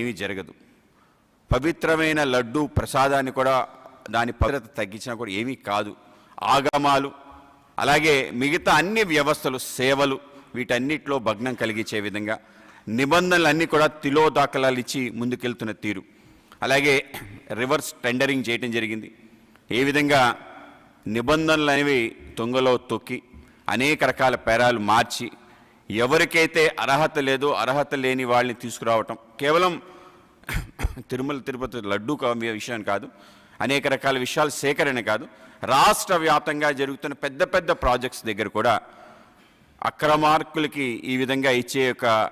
ఏమీ జరగదు. పవిత్రమైన లడ్డు ప్రసాదాన్ని కూడా దాని పవిత్రత తగ్గించినా కూడా ఏమీ కాదు. ఆగమాలు అలాగే మిగతా అన్ని వ్యవస్థలు సేవలు వీటన్నిటిలో భగ్నం కలిగించే విధంగా నిబంధనలన్నీ కూడా తిలోదాఖలాలు ఇచ్చి ముందుకెళ్తున్న తీరు. అలాగే రివర్స్ టెండరింగ్ చేయటం జరిగింది. ఏ విధంగా నిబంధనలు అనేవి తొంగలో తొక్కి అనేక రకాల పేరాలు మార్చి ఎవరికైతే అర్హత లేదో అర్హత లేని వాళ్ళని తీసుకురావటం. కేవలం తిరుమల తిరుపతి లడ్డూ విషయం కాదు. అనేక రకాల విషయాలు సేకరణ కాదు. రాష్ట్ర వ్యాప్తంగా జరుగుతున్న పెద్ద పెద్ద ప్రాజెక్ట్స్ దగ్గర కూడా అక్రమార్కులకి ఈ విధంగా ఇచ్చే ఒక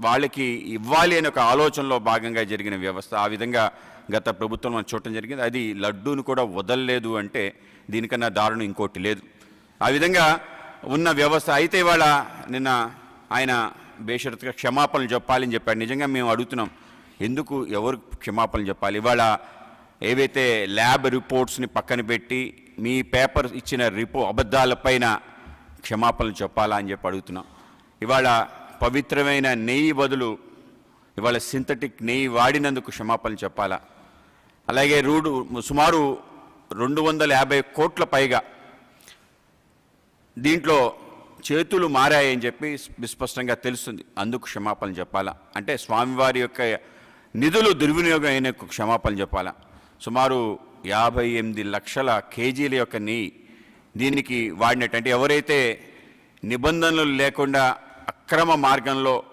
వాళ్ళకి ఇవ్వాలి అనే ఒక ఆలోచనలో భాగంగా జరిగిన వ్యవస్థ. ఆ విధంగా గత ప్రభుత్వం మనం చూడటం జరిగింది. అది లడ్డూను కూడా వదలలేదు అంటే దీనికన్నా దారుణం ఇంకోటి లేదు. ఆ విధంగా ఉన్న వ్యవస్థ అయితే ఇవాళ నిన్న ఆయన బేషరతుగా క్షమాపణలు చెప్పాలని చెప్పాడు. నిజంగా మేము అడుగుతున్నాం ఎందుకు ఎవరు క్షమాపణలు చెప్పాలి? ఇవాళ ఏవైతే ల్యాబ్ రిపోర్ట్స్ని పక్కన పెట్టి మీ పేపర్ ఇచ్చిన రిపో అబద్ధాలపైన క్షమాపణలు చెప్పాలా అని చెప్పి అడుగుతున్నాం. ఇవాళ పవిత్రమైన నెయ్యి బదులు ఇవాళ సింథటిక్ నెయ్యి వాడినందుకు క్షమాపణలు చెప్పాలా? అలాగే రూడు సుమారు రెండు వందల యాభై కోట్ల పైగా దీంట్లో చేతులు మారాయని చెప్పి విస్పష్టంగా తెలుస్తుంది. అందుకు క్షమాపణలు చెప్పాలా? అంటే స్వామివారి యొక్క నిధులు దుర్వినియోగం అయిన క్షమాపణలు చెప్పాలా? సుమారు యాభై ఎనిమిది లక్షల కేజీల యొక్క నెయ్యి దీనికి వాడినట్టు అంటే ఎవరైతే నిబంధనలు లేకుండా అక్రమ మార్గంలో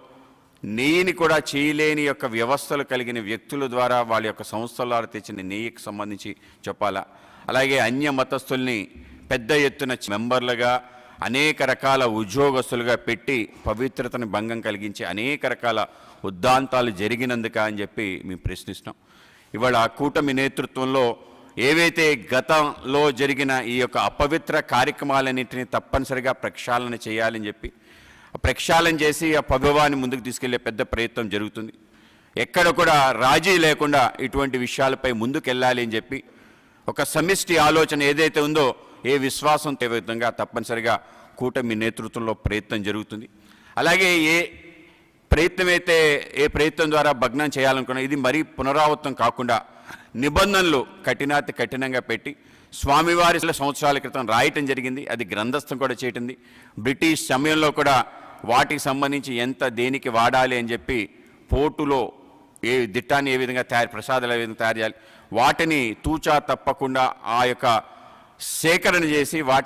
నెయ్యిని కూడా చేయలేని యొక్క వ్యవస్థలు కలిగిన వ్యక్తుల ద్వారా వాళ్ళ యొక్క సంస్థల తెచ్చిన నెయ్యికి సంబంధించి చెప్పాలా? అలాగే అన్య మతస్థుల్ని పెద్ద ఎత్తున మెంబర్లుగా అనేక రకాల ఉద్యోగస్తులుగా పెట్టి పవిత్రతను భంగం కలిగించి అనేక రకాల ఉద్దాంతాలు జరిగినందుక అని చెప్పి మేము ప్రశ్నిస్తున్నాం. ఇవాళ ఆ కూటమి నేతృత్వంలో ఏవైతే గతంలో జరిగిన ఈ యొక్క అపవిత్ర కార్యక్రమాలన్నింటినీ తప్పనిసరిగా ప్రక్షాళన చేయాలని చెప్పి ప్రక్షాళన చేసి ఆ పభవాన్ని ముందుకు తీసుకెళ్ళే పెద్ద ప్రయత్నం జరుగుతుంది. ఎక్కడ కూడా రాజీ లేకుండా ఇటువంటి విషయాలపై ముందుకెళ్ళాలి అని చెప్పి ఒక సమిష్టి ఆలోచన ఏదైతే ఉందో ఏ విశ్వాసం ఏ విధంగా తప్పనిసరిగా కూటమి నేతృత్వంలో ప్రయత్నం జరుగుతుంది. అలాగే ఏ ప్రయత్నం అయితే ఏ ప్రయత్నం ద్వారా భగ్నం చేయాలనుకున్నా ఇది మరీ పునరావృతం కాకుండా నిబంధనలు కఠినాతి కఠినంగా పెట్టి స్వామివారి సంవత్సరాల క్రితం రాయటం జరిగింది. అది గ్రంథస్థం కూడా చేయటంది బ్రిటిష్ సమయంలో కూడా వాటికి సంబంధించి ఎంత దేనికి వాడాలి అని చెప్పి పోర్టులో ఏ దిట్టాన్ని ఏ విధంగా తయారు ప్రసాదాలు ఏ విధంగా తయారు చేయాలి వాటిని తూచా తప్పకుండా ఆ యొక్క సేకరణ చేసి వాటిని